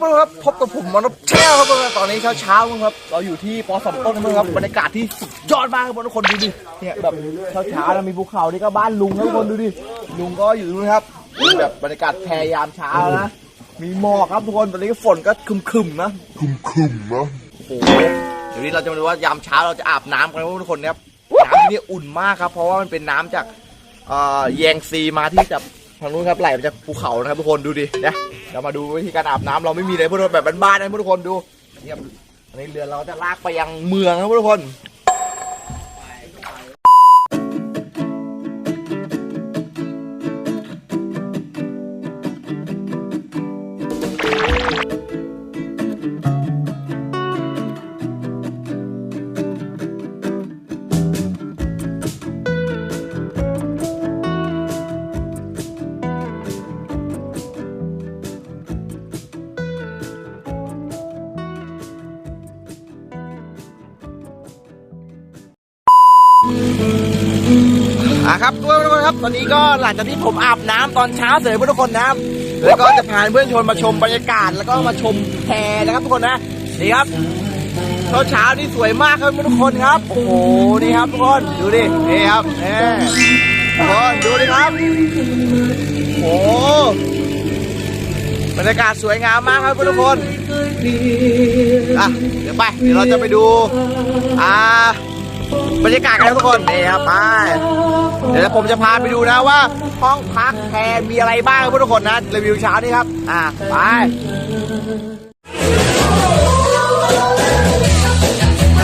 ครับเพื่อนครับพบกับผมมอนพแช่ครับเพื่อนตอนนี้เช้าเช้าๆครับเราอยู่ที่ปอสมต้นเพื่อนครับบรรยากาศที่สุดยอดมากครับทุกคนดูดิเนี่ยแบบเช้าเช้าๆนะมีภูเขานี่ก็บ้านลุงครับทุกคนดูดิลุงก็อยู่นู่นครับมีแบบบรรยากาศแพรยามเช้านะมีหมอกครับทุกคนตอนนี้ฝนก็ครึมๆนะคึมๆนะโอ้โหเดี๋ยวนี้เราจะมาดูว่ายามเช้าเราจะอาบน้ำกันครับทุกคนนะครับน้ำที่นี่อุ่นมากครับ เพราะว่ามันเป็นน้ำจากเอ่อแยงซีมาที่จากทางนู้นครับไหลมาจากภูเขานะครับทุกคนดูดินะ เรามาดูวิธีการอาบน้ำเราไม่มีเลยพวกเราแบบบ้านๆนะทุกคนดูนี่ครับอันนี้เรือเราจะลากไปยังเมืองครับทุกคน อะครับทุกคนครับ ตอนนี้ก็หลังจากที่ผมอาบน้ำตอนเช้าเสร็จเพื่อนทุกคนนะครับ แล้วก็จะพาเพื่อนชวนมาชมบรรยากาศแล้วก็มาชมแพนะครับทุกคนนะนี่ครับเช้าเช้านี่สวยมากครับเพื่อนทุกคนครับ โอ้โหนี่ครับทุกคนดูดินี่ครับนี่ทุกคนดูดิครับโอ้บรรยากาศสวยงามมากครับเพื่อนทุกคนอะเดี๋ยวไปเดี๋ยวเราจะไปดูอ่า บรรยากาศกันครับทุกคนนี่ครับไปเดี๋ยวผมจะพาไปดูนะว่าห้องพักแพรมีอะไรบ้างครับทุกคนนะรีวิวเช้านี้ครับอะไป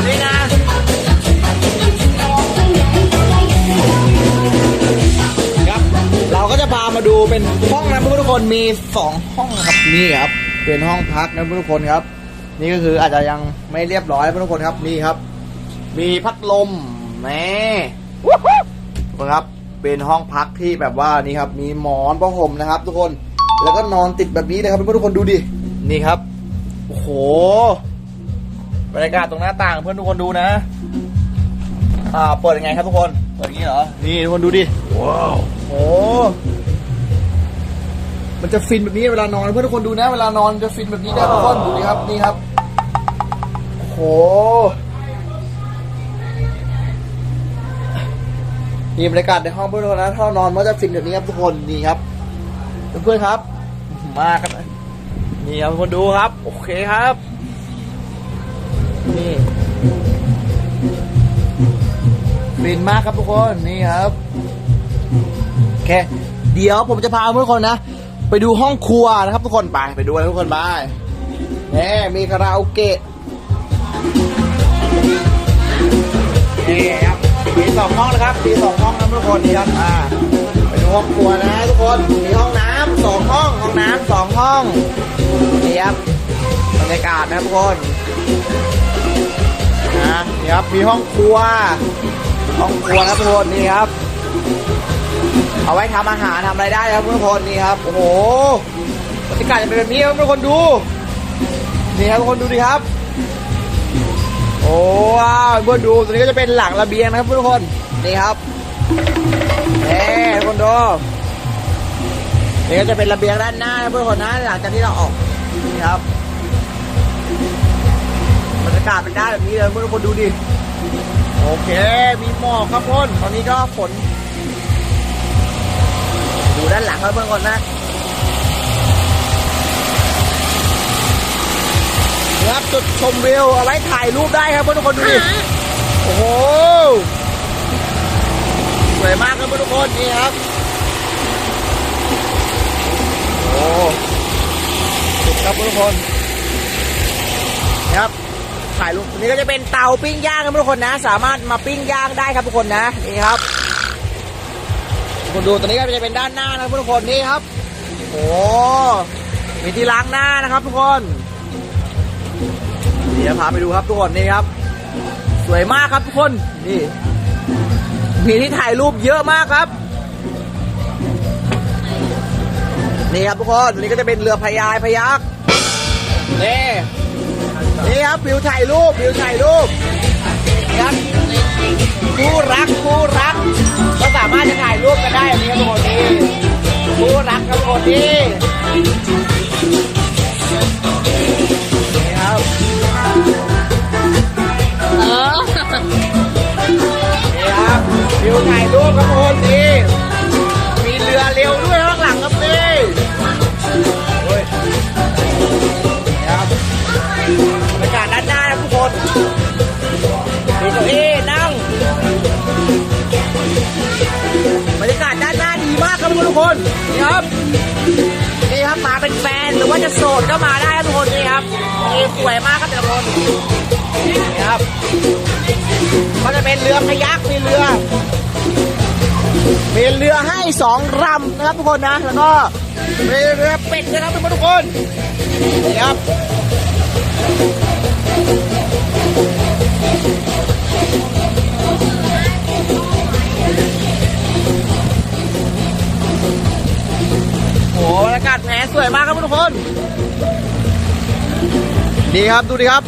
นี่นะครับเราก็จะพามาดูเป็นห้องนะทุกคนมีสองห้องครับนี่ครับเป็นห้องพักนะทุกคนครับ นี่ก็คืออาจจะยังไม่เรียบร้อยนทุกคนครับนี่ครับ มีพัดลมแหม่ทุกคนครับ เป็นห้องพักที่แบบว่านี่ครับ มีหมอนผ้าห่มนะครับ ทุกคน แล้วก็นอนติดแบบนี้เลยครับเพื่อนๆทุกคนดูดิ นี่ครับ โอ้โห บรรยากาศตรงหน้าต่างเพื่อนทุกคนดูนะ อ่า เปิดยังไงครับทุกคน เปิดอย่างนี้เหรอ นี่ทุกคนดูดิ ว้าว โอ้มันจะฟินแบบนี้เวลานอนเพื่อนทุกคนดูนะ เวลานอนจะฟินแบบนี้นะทุกคนดูดิครับ นี่ครับ โอ้โห นี่บรรยากาศในห้องเพื่อนๆนะถ้านอนมันจะฟินแบบนี้ครับทุกคนนี่ครับเพื่อนๆครับ มากันนะนี่ครับคนดูครับ โอเคครับ นี่ฟินมากครับทุกคนนี่ครับโอเคเดี๋ยวผมจะพาเพื่อนๆคนนะ ไปดูห้องครัวนะครับทุกคนไปไปดูทุกคนไปนี่มีคาราโอเกะนี่ครับ มีสองห้องนะครับ มีสองห้องนะทุกคนนี่ครับอ่าไปดูห้องครัวนะทุกคน มีห้องน้ำสองห้อง ห้องน้ำสองห้องนี่ครับบรรยากาศนะทุกคนนะนี่ครับ มีห้องครัว ห้องครัวนะทุกคนนี่ครับ เอาไว้ทำอาหารทำอะไรได้ครับทุกคนนี่ครับ โอ้โหบรรยากาศจะเป็นแบบนี้ครับทุกคนดู นี่ครับทุกคนดูดิครับ โอ้ว้าวเพื่อนดูตัวนี้ก็จะเป็นหลังระเบียงนะครับทุกคนนี่ครับนี่ทุกคนดูนี่ก็จะเป็นระเบียงด้านหน้านะเพื่อนคนนะหลังจากที่เราออกนี่ครับบรรยากาศเป็นด้านแบบนี้เลยเพื่อนทุกคนดูดิโอเค มีหมอกครับเพื่อนตอนนี้ก็ฝนดูด้านหลังครับเพื่อนคนนะ จุดชมวิวเอาไว้ถ่ายรูปได้ครับเพื่อนทุกคนดูดิโอ้โหสวยมากครับเพื่อนทุกคนนี่ครับโอ้สุดครับเพื่อนทุกคนนี่ครับถ่ายรูปตรงนี้ก็จะเป็นเตาปิ้งย่างครับทุกคนนะ สามารถมาปิ้งย่างได้ครับทุกคนนะนี่ครับทุกคนดูตรงนี้ก็จะเป็นด้านหน้านะครับทุกคนนี่ครับ โอ้มีที่ล้างหน้านะครับทุกคนเดี๋ยวพาไปดูครับทุกคนนี่ครับ สวยมากครับทุกคนนี่มีที่ถ่ายรูปเยอะมากครับ นี่ครับทุกคนนี่ก็จะเป็นเรือพายายพยักนี่นี่ครับวิวถ่ายรูปวิวถ่ายรูปนะครับคู่รักคู่รัก ก็สามารถจะถ่ายรูปกันได้แบบนี้ครับทุกคนนี่คู่รักครับทุกคนนี่ ถ่ายรูปครับทุกคนนี่มีเรือเร็วด้วยข้างหลังครับนี่โอ้ยครับบรรยากาศด้านหน้านะทุกคนมีเก้าอี้นั่งบรรยากาศด้านหน้าดีมากครับทุกคนนี่ครับนี่ครับมาเป็นแฟนหรือว่าจะโสดก็มาได้ครับทุกคนนี่ครับนี่สวยมากครับแต่ละคนนี่ครับก็จะเป็นเรือพยักมีเรือ มีเรือให้สองลำนะครับทุกคนนะ แล้วก็มีเรือเป็ดนะครับทุกคนนี่ครับโอ้โหบรรยากาศแหมสวยมากครับทุกคนดีครับดูดิครับ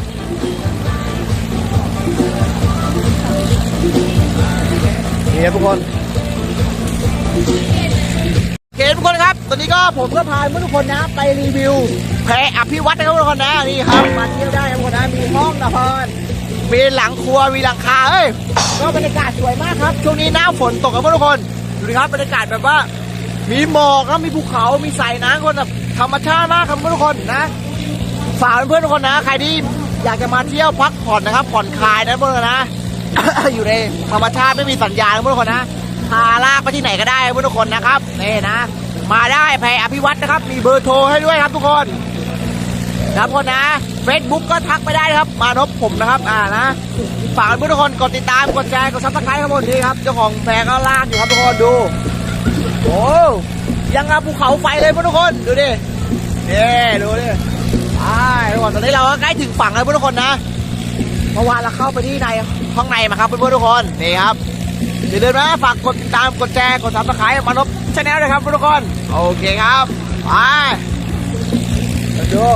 นี่ครับทุกคน เคทุกคนครับ ตอนนี้ก็ผมก็พาเพื่อนทุกคนนะไปรีวิว แพรอภิวัตนะครับทุกคนนะนี่ครับมาเที่ยวได้ครับทุกคนนะมีห้องนอนมีหลังครัวมีหลังคาเอ้ยก็บรรยากาศสวยมากครับช่วงนี้หน้าฝนตกครับทุกคนดูดิครับบรรยากาศแบบว่า มีหมอกครับมีภูเขามีสายน้ำคนแบบธรรมชาติมากครับทุกคนนะฝากเพื่อนทุกคนนะ ใครที่อยากจะมาเที่ยวพักผ่อนนะครับ ผ่อนคลายนะเพื่อนนะ อยู่ในธรรมชาติไม่มีสัญญาณเพื่อนๆทุกคนนะ พาลากไปที่ไหนก็ได้เพื่อนทุกคนนะครับนี่นะ มาได้แพรอภิวัตนะครับ มีเบอร์โทรให้ด้วยครับทุกคนนะครับทุกคนนะเฟซบุ๊กก็ทักไปได้นะครับ มานพผมนะครับ อ่านะฝากเพื่อนทุกคนกดติดตามกดแชร์กดซับสไครต์ครับผมนี่ครับเจ้าของแพรก็ลากอยู่ครับทุกคนดูโอ้ยังกับภูเขาไฟเลยเพื่อนทุกคนดูดินี่ดูดิใช่ทุกคนตอนนี้เราก็ใกล้ถึงฝั่งแล้วเพื่อนทุกคนนะเมื่อวานเราเข้าไปที่ในห้องในมาครับเพื่อนๆทุกคนนี่ครับ อย่าลืมนะฝากกดติดตามกดแชร์กดซับสไครต์มานพชาแนลด้วยครับทุกคน โอเคครับ ไปมาดู